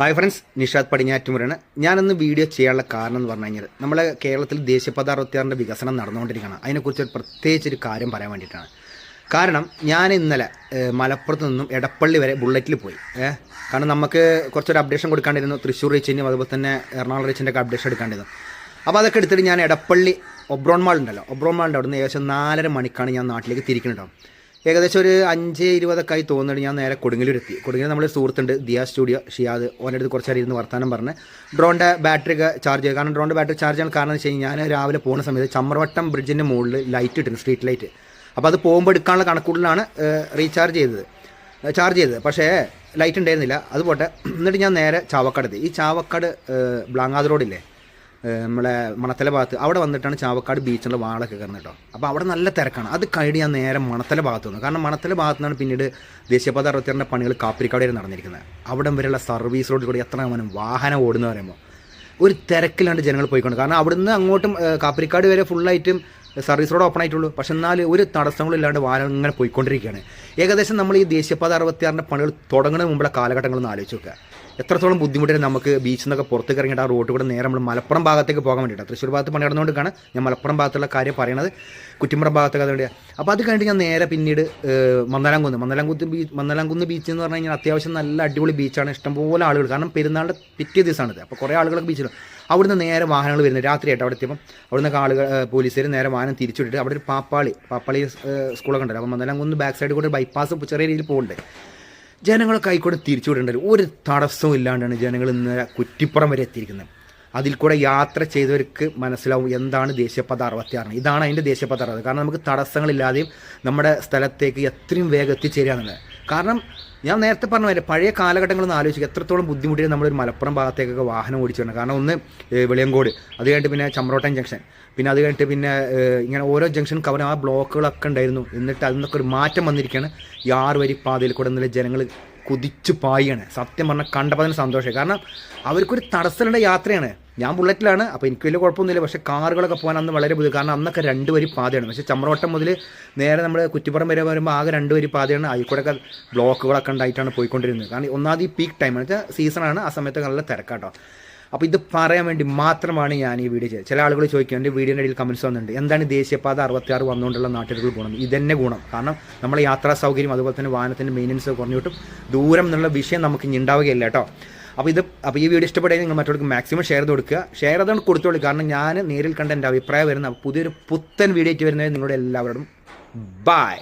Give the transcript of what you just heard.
Hi friends Nishad പടിഞ്ഞാറ്റുമുറയാണ് ഞാനൊന്ന് video ചെയ്യാനുള്ള കാരണം എന്ന് പറഞ്ഞു കഴിഞ്ഞാൽ നമ്മളെ കേരളത്തിൽ ദേശീയപാത അറുപത്തിയാറിന്റെ വികസനം നടന്നുകൊണ്ടിരിക്കുകയാണ്. അതിനെക്കുറിച്ച് ഒരു ഒരു കാര്യം പറയാൻ വേണ്ടിയിട്ടാണ്. കാരണം ഞാൻ ഇന്നലെ മലപ്പുറത്ത് നിന്നും എടപ്പള്ളി വരെ ബുള്ളറ്റിൽ പോയി. കാരണം നമുക്ക് കുറച്ചൊരു അപ്ഡേഷൻ കൊടുക്കാണ്ടിരുന്നു. തൃശ്ശൂർ റീച്ചിന്റെയും അതുപോലെ തന്നെ എറണാകുളം റീച്ചിന്റെ ഒക്കെ അപ്ഡേഷൻ എടുക്കാണ്ടിരുന്നു. അപ്പോൾ അതൊക്കെ എടുത്തിട്ട് ഞാൻ എടപ്പള്ളി ഒബ്രോൺ മാൾ ഉണ്ടല്ലോ. ഒബ്രോൺ മാളിന്റെ അവിടെ ഏകദേശം നാലര മണിക്കാണ് ഞാൻ നാട്ടിലേക്ക് തിരിക്കുന്നുണ്ടാവും ഏകദേശം ഒരു അഞ്ച് ഇരുപതൊക്കെ ആയി തോന്നുന്നുണ്ട്. ഞാൻ നേരെ കൊടുങ്ങല്ലൂർ നമ്മുടെ സുഹൃത്തുണ്ട് ദിയാ സ്റ്റുഡിയോ. ഷിയാദ് ഓന്റെ അടുത്ത് കുറച്ച് നേരം വർത്താനം പറഞ്ഞ്. ഡ്രോണിന്റെ ബാറ്ററി ഒക്കെ ചാർജ് ചെയ്യുക കാരണം ഡ്രോണിന്റെ ബാറ്ററി ചാർജ് ചെയ്യാൻ കാരണം എന്ന് വെച്ച് കഴിഞ്ഞാൽ ഞാൻ രാവിലെ പോകുന്ന സമയത്ത് ചമ്രവട്ടം ബ്രിഡ്ജിന്റെ മുകളിൽ ലൈറ്റ് ഇട്ടു സ്ട്രീറ്റ് ലൈറ്റ് അപ്പോൾ അത് പോകുമ്പോൾ എടുക്കാനുള്ള കണക്കൂടലാണ് റീചാർജ് ചെയ്തത്. ചാർജ് ചെയ്തത്. പക്ഷേ ലൈറ്റ് ഉണ്ടായിരുന്നില്ല. അതുപോട്ടെ എന്നിട്ട് ഞാൻ നേരെ ചാവക്കാട് എത്തി. ഈ ചാവക്കാട് ബ്ലാങ്ങാത് റോഡില്ലേ നമ്മളെ മണത്തല ഭാഗത്ത്. അവിടെ വന്നിട്ടാണ് ചാവക്കാട് ബീച്ചിലുള്ള വാളൊക്കെ കയറുന്നത് കേട്ടോ. അപ്പോൾ അവിടെ നല്ല തിരക്കാണ്. അത് കഴിഞ്ഞ് ഞാൻ നേരെ മണത്തല ഭാഗത്ത് വന്നു. കാരണം മണത്തല ഭാഗത്തു നിന്നാണ് പിന്നീട് ദേശീയപാത അറുപത്തിയാറിന്റെ പണികൾ കാപ്പിരിക്കാട് വരെ നടന്നിരിക്കുന്നത്. അവിടം വരെയുള്ള സർവീസ് റോഡിൽ കൂടി എത്ര മനം വാഹനം ഓടുന്ന പറയുമ്പോൾ ഒരു തിരക്കിലാണ് ജനങ്ങൾ പോയിക്കൊണ്ട്. കാരണം അവിടുന്ന് അങ്ങോട്ടും കാപ്പിരിക്കാട് വരെ ഫുള്ളായിട്ടും സർവീസ് റോഡ് ഓപ്പൺ ആയിട്ടുള്ളൂ. പക്ഷെ എന്നാൽ ഒരു തടസ്സങ്ങളും ഇല്ലാണ്ട് വാഹനം ഇങ്ങനെ പോയിക്കൊണ്ടിരിക്കുകയാണ്. ഏകദേശം നമ്മൾ ഈ ദേശീയപാത അറുപത്തിയാറിന്റെ പണികൾ തുടങ്ങുന്നതിന് മുമ്പുള്ള കാലഘട്ടങ്ങളൊന്ന് ആലോചിച്ച് നോക്കുക. എത്രത്തോളം ബുദ്ധിമുട്ടാണ് നമുക്ക് ബീച്ചിൽ നിന്നൊക്കെ പുറത്തേക്ക് ഇറങ്ങിയിട്ട് ആ റോഡ് കൂടെ നേരെ നമ്മൾ മലപ്പുറം ഭാഗത്തേക്ക് പോകാൻ വേണ്ടിയിട്ട് തൃശ്ശൂർ ഭാഗത്ത് പണി നടന്നുകൊണ്ടാണ് ഞാൻ മലപ്പുറം ഭാഗത്തുള്ള കാര്യം പറയണത് കുറ്റിമ്പുറം ഭാഗത്തൊക്കെ അതുകൊണ്ട് അപ്പോൾ അത് കഴിഞ്ഞിട്ട് ഞാൻ നേരെ പിന്നീട് മന്ദലാംകുന്ന് മന്ദലാംകുന്ന് ബീച്ച് മന്ദലാംകുന്ന് ബീച്ച് എന്ന് പറഞ്ഞു കഴിഞ്ഞാൽ അത്യാവശ്യം നല്ല അടിപൊളി ബീച്ചാണ് ഇഷ്ടംപോലെ ആളുകൾ. കാരണം പെരുന്നാളിന്റെ പിറ്റേ ദിവസമാണിത്. അപ്പോൾ കുറേ ആളുകളൊക്കെ ബീച്ചിൽ അവിടുന്ന് നേരെ വാഹനങ്ങൾ വരുന്നത്. രാത്രിയായിട്ട് അവിടെ എത്തിയപ്പം അവിടുന്ന് ആളുകൾ പോലീസുകാർ നേരെ വാഹനം തിരിച്ചുവിട്ടിട്ട് അവിടെ ഒരു പാപ്പാളി പാപ്പാളി സ്കൂളൊക്കെ ഉണ്ടല്ലോ. അപ്പോൾ മന്ദലാംകുന്ന് ബാക്ക് സൈഡിൽ കൂടെ ബൈപ്പാസ് ചെറിയ രീതിയിൽ പോകുന്നുണ്ട് ജനങ്ങളൊക്കെ തിരിച്ചു തിരിച്ചുവിടേണ്ടത് ഒരു തടസ്സവും ഇല്ലാണ്ടാണ് ജനങ്ങൾ ഇന്ന് കുറ്റിപ്പുറം വരെ എത്തിയിരിക്കുന്നത്. അതിൽ കൂടെ യാത്ര ചെയ്തവർക്ക് മനസ്സിലാവും എന്താണ് ദേശീയപാത അറുപത്തിയാറിന്. ഇതാണ് അതിന്റെ ദേശീയപാത അറുപത്. കാരണം നമുക്ക് തടസ്സങ്ങളില്ലാതെയും നമ്മുടെ സ്ഥലത്തേക്ക് എത്രയും വേഗം എത്തിച്ചേരുകയാണെന്നുള്ളത്. കാരണം ഞാൻ നേരത്തെ പറഞ്ഞ പോലെ പഴയ കാലഘട്ടങ്ങളൊന്ന് ആലോചിക്കുക. എത്രത്തോളം ബുദ്ധിമുട്ടിയാണ് നമ്മളൊരു മലപ്പുറം ഭാഗത്തേക്കൊക്കെ വാഹനം ഓടിച്ചു വരണം കാരണം ഒന്ന് വെളിയങ്കോട്. അത് കഴിഞ്ഞിട്ട് പിന്നെ ചമ്രോട്ടൻ ജംഗ്ഷൻ പിന്നെ അത് കഴിഞ്ഞിട്ട് പിന്നെ ഇങ്ങനെ ഓരോ ജംഗ്ഷൻ കവർ ആ ബ്ലോക്കുകളൊക്കെ ഉണ്ടായിരുന്നു. എന്നിട്ട് അതിനൊക്കെ ഒരു മാറ്റം വന്നിരിക്കുകയാണ്. ഈ ആറ് വരി പാതയിൽ കൂടെ എന്നുള്ള ജനങ്ങൾ കുതിച്ചു പായാണ് സത്യം പറഞ്ഞാൽ കണ്ടപ്പോൾ തന്നെ സന്തോഷമായി. കാരണം അവർക്കൊരു തടസ്സമുള്ള യാത്രയാണ്. ഞാൻ ബുള്ളറ്റിലാണ് അപ്പോൾ എനിക്ക് വലിയ കുഴപ്പമൊന്നുമില്ല. പക്ഷേ കാറുകളൊക്കെ പോകാൻ അന്ന് വളരെ ബുദ്ധിമുട്ട്. കാരണം അന്നൊക്കെ രണ്ട് വരി പാതയാണ്. പക്ഷേ ചമ്രവട്ടം മുതൽ നേരെ നമ്മൾ കുറ്റിപ്പുറം വരെ വരുമ്പോൾ ആകെ രണ്ട് വരി പാതയാണ്. അതിൽക്കൂടെയൊക്കെ ബ്ലോക്കുകളൊക്കെ ഉണ്ടായിട്ടാണ് പോയിക്കൊണ്ടിരുന്നത്. കാരണം ഒന്നാമത് ഈ പീക്ക് ടൈം എന്ന് വെച്ചാൽ സീസണാണ് ആ സമയത്ത് നല്ല തിരക്കാട്ടോ. അപ്പോൾ ഇത് പറയാൻ വേണ്ടി മാത്രമാണ് ഞാൻ ഈ വീഡിയോ ചെയ്തത്. ചില ആളുകൾ ചോദിക്കും എന്റെ വീഡിയോന്റെ ഇടയിൽ കമൻസ് വന്നിട്ടുണ്ട്. എന്താണ് ദേശീയപാത അറുപത്തിയാറ് വന്നുകൊണ്ടുള്ള നാട്ടുകൾ ഗുണം? ഇതന്നെ ഗുണം. കാരണം നമ്മളെ യാത്രാ സൗകര്യം അതുപോലെ തന്നെ വാഹനത്തിന്റെ മെയിന്റനൻസ് കുറഞ്ഞു കിട്ടും ദൂരം എന്നുള്ള വിഷയം നമുക്ക് ഇനി ഉണ്ടാവുകയില്ല കേട്ടോ. അപ്പോൾ ഇത് അപ്പോൾ ഈ വീഡിയോ ഇഷ്ടപ്പെടുകയും നിങ്ങൾ മറ്റവർക്ക് മാക്സിമം ഷെയർ ചെയ്ത് കൊടുക്കുക. ഷെയർ ചെയ്തുകൊണ്ട് കൊടുത്തോളൂ. കാരണം ഞാൻ നേരിൽ കണ്ട എന്റെ അഭിപ്രായം വരുന്ന പുതിയൊരു പുത്തൻ വീഡിയോ ആയിട്ട് വരുന്നത് നിങ്ങളുടെ എല്ലാവരോടും ബൈ